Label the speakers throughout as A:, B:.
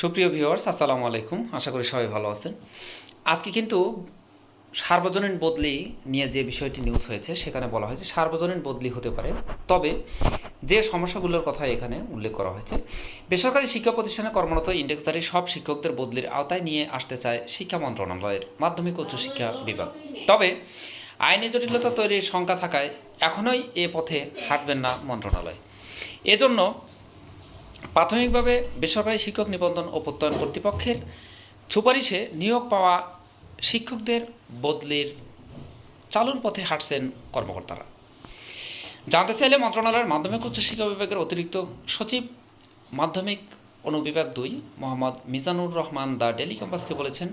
A: সুপ্রিয় ভিউয়ার্স, আসসালামু আলাইকুম। আশা করি সবাই ভালো আছেন। আজকে কিন্তু সার্বজনীন বদলি নিয়ে যে বিষয়টি নিউজ হয়েছে, সেখানে বলা হয়েছে সার্বজনীন বদলি হতে পারে। তবে যে সমস্যাগুলোর কথা এখানে উল্লেখ করা হয়েছে, বেসরকারি শিক্ষা প্রতিষ্ঠানে কর্মরত ইন্ডেক্সধারী সব শিক্ষকদের বদলির আওতায় নিয়ে আসতে চায় শিক্ষা মন্ত্রণালয়ের মাধ্যমিক উচ্চ শিক্ষা বিভাগ। তবে আইনি জটিলতা তৈরির শঙ্কা থাকায় এখনোই এ পথে হাঁটবেন না মন্ত্রণালয়। এজন্য প্রাথমিকভাবে বেসরকারি শিক্ষক নিবন্ধন ও প্রত্যয়ন কর্তৃপক্ষের সুপারিশে নিয়োগ পাওয়া শিক্ষকদের বদলির চালুর পথে হাঁটছেন কর্মকর্তারা। জানতে চাইলে মন্ত্রণালয়ের মাধ্যমিক উচ্চশিক্ষা বিভাগের অতিরিক্ত সচিব, মাধ্যমিক অনুবিভাগ দুই, মোহাম্মদ মিজানুর রহমান দা ডেলি ক্যাম্পাসকে বলেছেন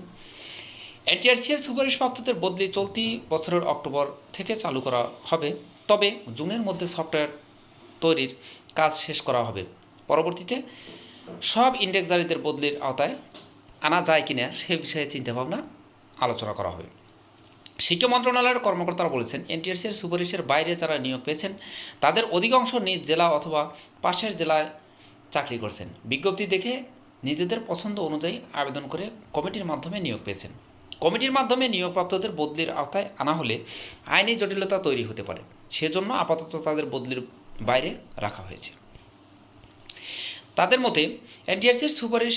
A: এনটিআরসির সুপারিশপ্রাপ্তদের বদলি চলতি বছরের অক্টোবর থেকে চালু করা হবে। তবে জুনের মধ্যে সফটওয়্যার তৈরির কাজ শেষ করা হবে। পরবর্তীতে সব ইন্ডেক্সধারীদের বদলির আওতায় আনা যায় কিনা সে বিষয়ে চিন্তাভাবনা আলোচনা করা হবে। শিক্ষা মন্ত্রণালয়ের কর্মকর্তারা বলেছেন এনটিআরসির সুপারিশের বাইরে যারা নিয়োগ পেয়েছেন, তাদের অধিকাংশ নিজ জেলা অথবা পাশের জেলায় চাকরি করছেন। বিজ্ঞপ্তি দেখে নিজেদের পছন্দ অনুযায়ী আবেদন করে কমিটির মাধ্যমে নিয়োগ পেয়েছেন। কমিটির মাধ্যমে নিয়োগপ্রাপ্তদের বদলির আওতায় আনা হলে আইনি জটিলতা তৈরি হতে পারে। সেজন্য আপাতত তাদের বদলির বাইরে রাখা হয়েছে। তাদের মতে এনটিআরসির সুপারিশ,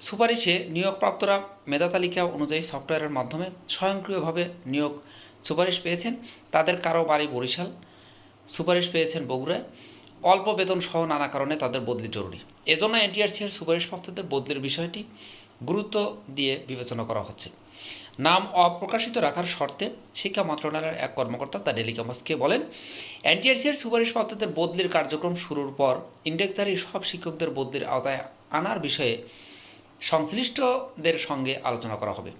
A: সুপারিশে নিয়োগপ্রাপ্তরা মেধা তালিকা অনুযায়ী সফটওয়্যারের মাধ্যমে স্বয়ংক্রিয়ভাবে নিয়োগ সুপারিশ পেয়েছেন তাদের কারও বাড়ি বরিশাল। সুপারিশ পেয়েছেন বগুড়ায়। অল্প বেতন সহ নানা কারণে তাদের বদলি জরুরি। এজন্য এনটিআরসির সুপারিশপ্রাপ্তদের বদলির বিষয়টি গুরুত্ব দিয়ে বিবেচনা করা হচ্ছে। নাম অপ্রকাশিত রাখার শর্তে শিক্ষা মন্ত্রণালয়ের এক কর্মকর্তা দ্য ডেলি ক্যাম্পাসকে বলেন, এনটিআরসির সুপারিশপ্রাপ্তদের বদলির কার্যক্রম শুরুর পর ইন্ডেক্সধারী সব শিক্ষকদের বদলির আওতায় আনার বিষয়ে সংশ্লিষ্টদের সঙ্গে আলোচনা করা হবে।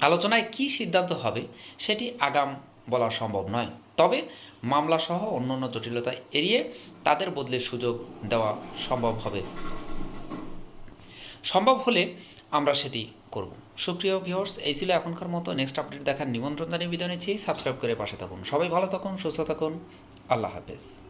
A: আলোচনায় কি সিদ্ধান্ত হবে সেটি আগাম বলা সম্ভব নয়। তবে মামলাসহ অন্যান্য জটিলতা এড়িয়ে তাদের বদলির সুযোগ দেওয়া সম্ভব হবে। সম্ভব হলে আমরা সেটি করব। সুপ্রিয় ভিউয়ার্স এই ছিল এখনকার মতো। নেক্সট আপডেট দেখার নিমন্ত্রণ জানিয়ে বিদায় নিচ্ছি। সাবস্ক্রাইব করে পাশে থাকুন। সবাই ভালো থাকুন, সুস্থ থাকুন। আল্লাহ হাফেজ।